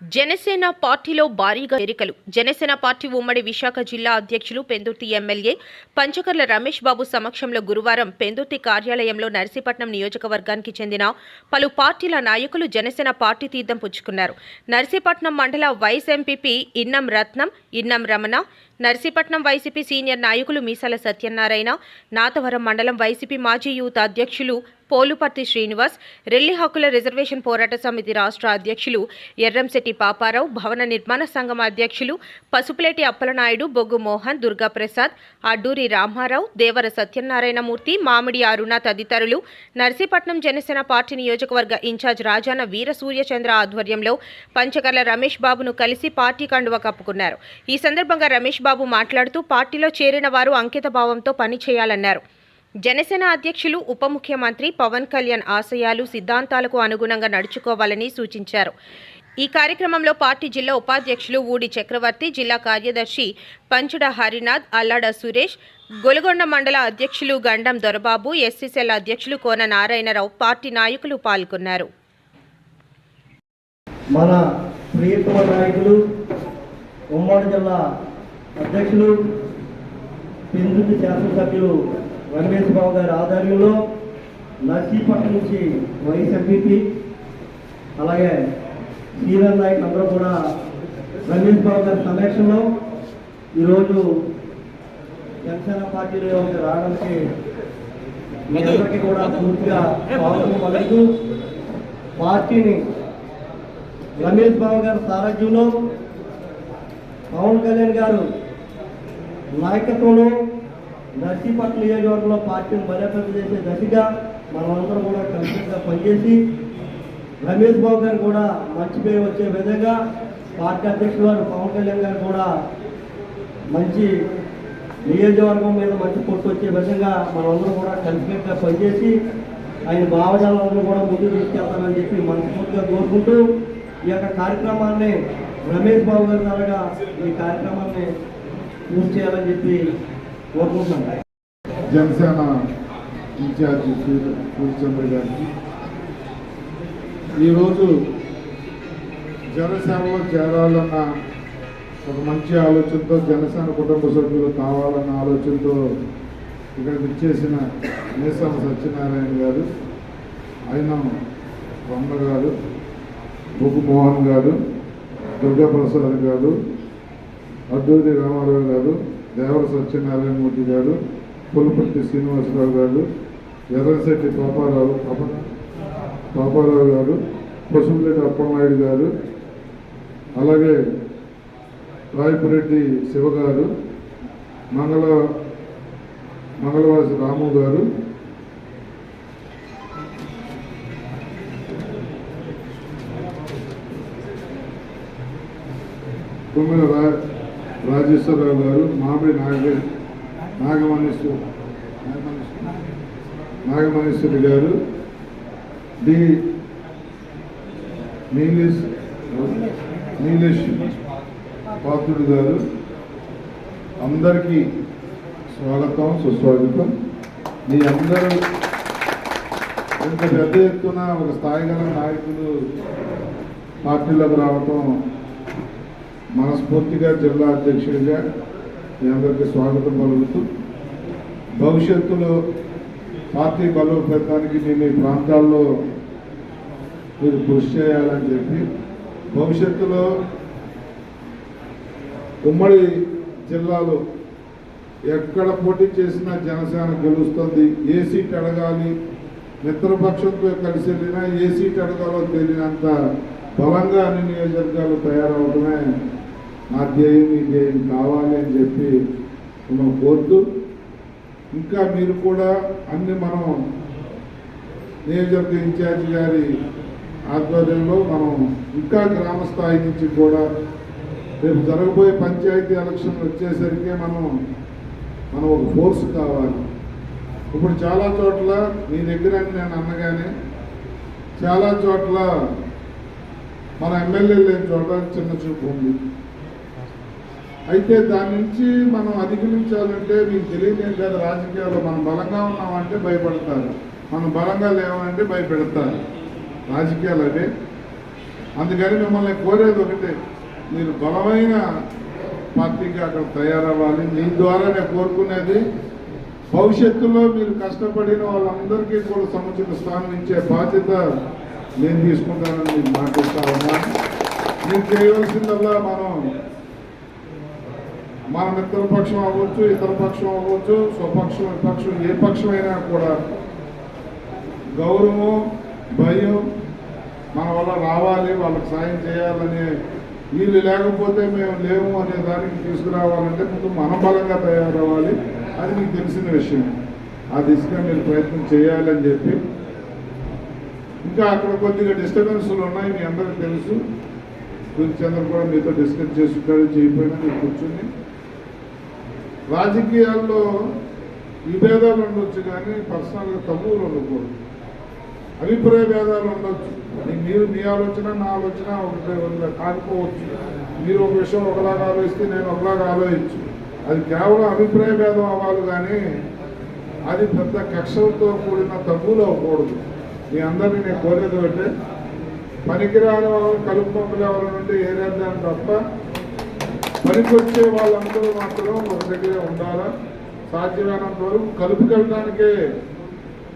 జనసేన పార్టీలో భారీగా ఎరికలు జనసేన పార్టీ ఉమ్మడి విశాఖ జిల్లా అధ్యక్షులు పెందుర్తి ఎమ్మెల్యే పంచకర్ల రమేష్ బాబు సమక్షంలో గురువారం పెందుర్తి కార్యాలయంలో నర్సీపట్నం నియోజకవర్గానికి చెందిన పలు పార్టీల నాయకులు జనసేన పార్టీ తీర్థం పుచ్చుకున్నారు. నర్సీపట్నం మండల vice MPP Innam Ratnam Innam Ramana Narsipatnam YCP senior నాయకులు మీసాల సత్యనారాయణ నాతవరం మండలం వైసీపీ మాజీ యూత్ అధ్యక్షులు పోలుపర్తి శ్రీనివాస్ రెల్లి హక్కుల రిజర్వేషన్ పోరాట సమితి రాష్ట్ర అధ్యక్షులు ఎర్రంశెట్టి పాపారావు భవన నిర్మాణ సంఘం అధ్యక్షులు పసుపులేటి అప్పలనాయుడు బొగ్గు మోహన్ దుర్గాప్రసాద్ అడ్డూరి రామారావు దేవర సత్యనారాయణమూర్తి మామిడి అరుణ తదితరులు నర్సీపట్నం జనసేన పార్టీ నియోజకవర్గ ఇన్ఛార్జ్ రాజాన వీర సూర్యచంద్ర ఆధ్వర్యంలో పంచకర్ల రమేష్ బాబును కలిసి పార్టీ కండువ కప్పుకున్నారు. ఈ సందర్భంగా రమేష్ బాబు మాట్లాడుతూ పార్టీలో చేరిన వారు అంకిత భావంతో పనిచేయాలన్నారు జనసేన అధ్యక్షులు ఉప ముఖ్యమంత్రి పవన్ కళ్యాణ్ ఆశయాలు సిద్ధాంతాలకు అనుగుణంగా నడుచుకోవాలని సూచించారు. ఈ కార్యక్రమంలో పార్టీ జిల్లా ఉపాధ్యక్షులు ఊడి చక్రవర్తి జిల్లా కార్యదర్శి పంచుడ హరినాథ్ అల్లాడ సురేష్ గొలగొండ మండల అధ్యక్షులు గండం దొరబాబు ఎస్సీసీఎల్ అధ్యక్షులు కోన నారాయణరావు పార్టీ నాయకులు పాల్గొన్నారు. మన ప్రియతమ నాయకులు ఉమ్మడి జిల్లా అధ్యక్షులు శాసనసభ్యులు రమేష్ బాబు గారి ఆధ్వర్యంలో నర్సీపట్నం నుంచి వైఎస్ ఎంపీపీ అలాగే సీనియర్ నాయకులు అందరూ కూడా రమేష్ బాబు గారి సమక్షంలో ఈరోజు జనసేన పార్టీలో రావడానికి అందరికీ కూడా పూర్తిగా స్వాగతం పలుకుతూ పార్టీని రమేష్ బాబు గారి సారథ్యంలో పవన్ కళ్యాణ్ గారు నాయకత్వంలో నర్సీపట్ల నియోజకవర్గంలో పార్టీని బలోపేతం చేసే దశగా మనమందరం కూడా కలిసిగా పనిచేసి రమేష్ బాబు గారు కూడా మంచి పేరు వచ్చే విధంగా పార్టీ అధ్యక్షుడు గారు పవన్ కళ్యాణ్ గారు కూడా మంచి నియోజకవర్గం మీద మంచి పొట్టు వచ్చే విధంగా మనమందరం కూడా కలిసికట్టుగా పనిచేసి ఆయన భావజాలను కూడా ముందుకు తీసుకెళ్తామని చెప్పి మనస్ఫూర్తిగా కోరుకుంటూ ఈ యొక్క కార్యక్రమాన్ని రమేష్ బాబు గారి ద్వారా ఈ కార్యక్రమాన్ని పూర్తి చేయాలని చెప్పి కోరుకుంటున్నాను జనసేన ఇన్ఛార్జి సూర్యచంద్ర గారికి ఈరోజు జనసేనలో చేరాలన్న ఒక మంచి ఆలోచనతో జనసేన కుటుంబ సభ్యులు కావాలన్న ఆలోచనతో ఇక్కడ ఇచ్చేసిన నేసాల సత్యనారాయణ గారు ఆయన రమణ గారు బొగ్గు మోహన్ గారు దుర్గాప్రసాద్ గారు అద్దూరి రామారావు గారు దేవర సత్యనారాయణమూర్తి గారు పులపర్తి శ్రీనివాసరావు గారు ఎర్రశెట్టి పాపారావు పాపారావు గారు పసుపులేటి అప్పలనాయుడు గారు అలాగే రాయపురెడ్డి శివ గారు మంగళ మంగళవాసి రాము గారు తుమ్మిల రా రాజేశ్వరరావు గారు మామిడి నాగ నాగమణేశ్వర నాగమణేశ్వరి గారు డి. నీలేష్ నీలేష్ పాత్రుడు గారు అందరికీ స్వాగతం సుస్వాగతం. మీ అందరూ ఇంత పెద్ద ఎత్తున ఒక స్థాయి గల నాయకులు పార్టీలోకి రావటం మనస్ఫూర్తిగా జిల్లా అధ్యక్షుడిగా మీ అందరికీ స్వాగతం పలుకుతూ భవిష్యత్తులో పార్టీ బలోపేతానికి నేను ఈ ప్రాంతాల్లో మీరు కృషి చేయాలని చెప్పి భవిష్యత్తులో ఉమ్మడి జిల్లాలో ఎక్కడ పోటీ చేసినా జనసేన గెలుస్తుంది ఏ సీట్ అడగాలి మిత్రపక్షంతో కలిసి వెళ్ళినా ఏ సీట్ అడగాలో తెలియనంత బలంగా అన్ని నియోజకవర్గాలు తయారవడమే మా ధ్యేయం ఈ ధ్యేయం కావాలి అని చెప్పి మనం కోరుతూ ఇంకా మీరు కూడా అన్ని మనం నియోజకవర్గ ఇన్ఛార్జి గారి ఆధ్వర్యంలో మనం ఇంకా గ్రామ స్థాయి నుంచి కూడా రేపు జరగబోయే పంచాయతీ ఎలక్షన్లు వచ్చేసరికి మనం మనం ఒక ఫోర్స్ కావాలి. ఇప్పుడు చాలా చోట్ల మీ దగ్గర నేను అన్నగానే చాలా చోట్ల మన ఎమ్మెల్యే లేని చోట చిన్న చూపు ఉంది. అయితే దాని నుంచి మనం అధిగమించాలంటే మీకు తెలియదు ఏం కాదు రాజకీయాల్లో మనం బలంగా ఉన్నామంటే భయపడతారు. మనం బలంగా లేవంటే భయపెడతారు. రాజకీయాలు అదే అందుకని మిమ్మల్ని కోరేది ఒకటే మీరు బలమైన పార్టీకి అక్కడ తయారవ్వాలి. మీ ద్వారా నేను కోరుకునేది భవిష్యత్తులో మీరు కష్టపడిన వాళ్ళందరికీ కూడా సముచిత స్థానం ఇచ్చే బాధ్యత నేను తీసుకుంటానని మీకు మాటిస్తా ఉన్నాను. మీరు చేయవలసిందల్లా మనం మన మిత్రపక్షం అవ్వచ్చు ఇతర పక్షం అవ్వచ్చు స్వపక్షం విపక్షం ఏ పక్షమైనా కూడా గౌరవం భయం మన వల్ల రావాలి వాళ్ళకి సాయం చేయాలనే వీళ్ళు లేకపోతే మేము లేము అనే దానికి తీసుకురావాలంటే ముందు మన బలంగా తయారవ్వాలి. అది మీకు తెలిసిన విషయం. ఆ దిశగా మీరు ప్రయత్నం చేయాలని చెప్పి. ఇంకా అక్కడ కొద్దిగా డిస్టర్బెన్స్లు ఉన్నాయి మీ అందరికీ తెలుసు. సూర్యచంద్ర కూడా మీతో డిస్కస్ చేసుకుంటారు చేయకపోయినా మీరు కూర్చుని రాజకీయాల్లో విభేదాలు ఉండొచ్చు కానీ పర్సనల్గా తప్పులు ఉండకూడదు. అభిప్రాయ భేదాలు ఉండొచ్చు. మీరు మీ ఆలోచన నా ఆలోచన ఒకటే కాకపోవచ్చు. మీరు ఒక విషయం ఒకలాగా ఆలోచిస్తే నేను ఒకలాగా ఆలోచించు అది కేవలం అభిప్రాయ భేదం అవ్వాలి కానీ అది పెద్ద కక్షలతో కూడిన తగ్గులు అవ్వకూడదు. మీ అందరినీ నేను కోరేది అంటే పనికిరాని వాళ్ళని కలుపు పంపులు నుండి ఏరేద్దాం తప్ప పనికొచ్చే వాళ్ళందరూ మాత్రం ఒక దగ్గర ఉండాలా? సాధ్యమైనంత వరకు కలుపుకెళ్ళడానికే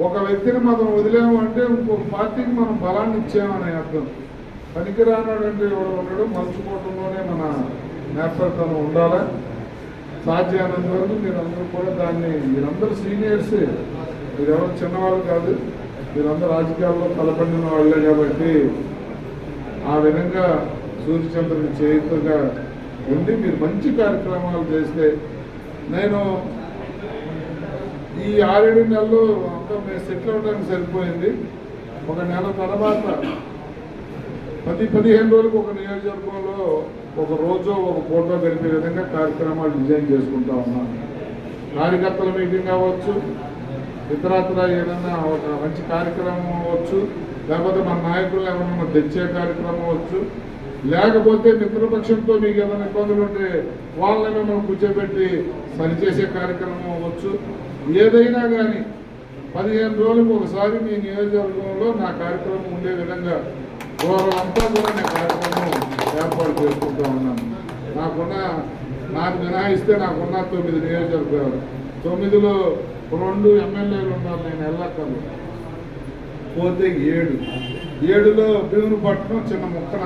ఒక వ్యక్తిని మనం వదిలేము అంటే ఇంకొక పార్టీకి మనం బలాన్ని ఇచ్చామని అర్థం. పనికిరానటువంటి ఎవరు ఉండడం మలుచుకోవటంలోనే మన నేపథ్యం ఉండాలా? సాధ్యమైనంత వరకు మీరందరూ కూడా దాన్ని మీరందరూ సీనియర్స్ మీరెవరు చిన్నవాళ్ళు కాదు మీరందరూ రాజకీయాల్లో తలపడిన వాళ్ళే కాబట్టి ఆ విధంగా సూర్యచంద్రుని చేతుగా ఉండి మీరు మంచి కార్యక్రమాలు చేస్తే నేను ఈ ఆరేడు నెలలు అంతా మేము సెటిల్ అవడానికి సరిపోయింది. ఒక నెల తర్వాత పది పదిహేను రోజులకు ఒక నియోజకవర్గంలో ఒక రోజు ఒక ఫోటో గడిపే విధంగా కార్యక్రమాలు డిజైన్ చేసుకుంటా ఉన్నాను. కార్యకర్తల మీటింగ్ అవ్వచ్చు ఇతరత్ర ఏదైనా ఒక మంచి కార్యక్రమం అవ్వచ్చు లేకపోతే మన నాయకులు ఏమైనా తెచ్చే కార్యక్రమం అవ్వచ్చు లేకపోతే మిత్రపక్షంతో మీకు ఏమైనా ఇబ్బందులు ఉంటే వాళ్ళని మనం కూర్చోబెట్టి సరిచేసే కార్యక్రమం అవ్వచ్చు. ఏదైనా కానీ పదిహేను రోజులకు ఒకసారి మీ నియోజకవర్గంలో నా కార్యక్రమం ఉండే విధంగా అంతా కూడా నేను కార్యక్రమం ఏర్పాటు చేసుకుంటూ ఉన్నాను. నాకున్న నాకు మినహాయిస్తే నాకున్న తొమ్మిది నియోజకవర్గాలు. తొమ్మిదిలో రెండు ఎమ్మెల్యేలు ఉన్నారు నేను వెళ్ళక్కర్లేదు పోతే ఏడు. ఏడులో భీమునిపట్నం చిన్న ముక్క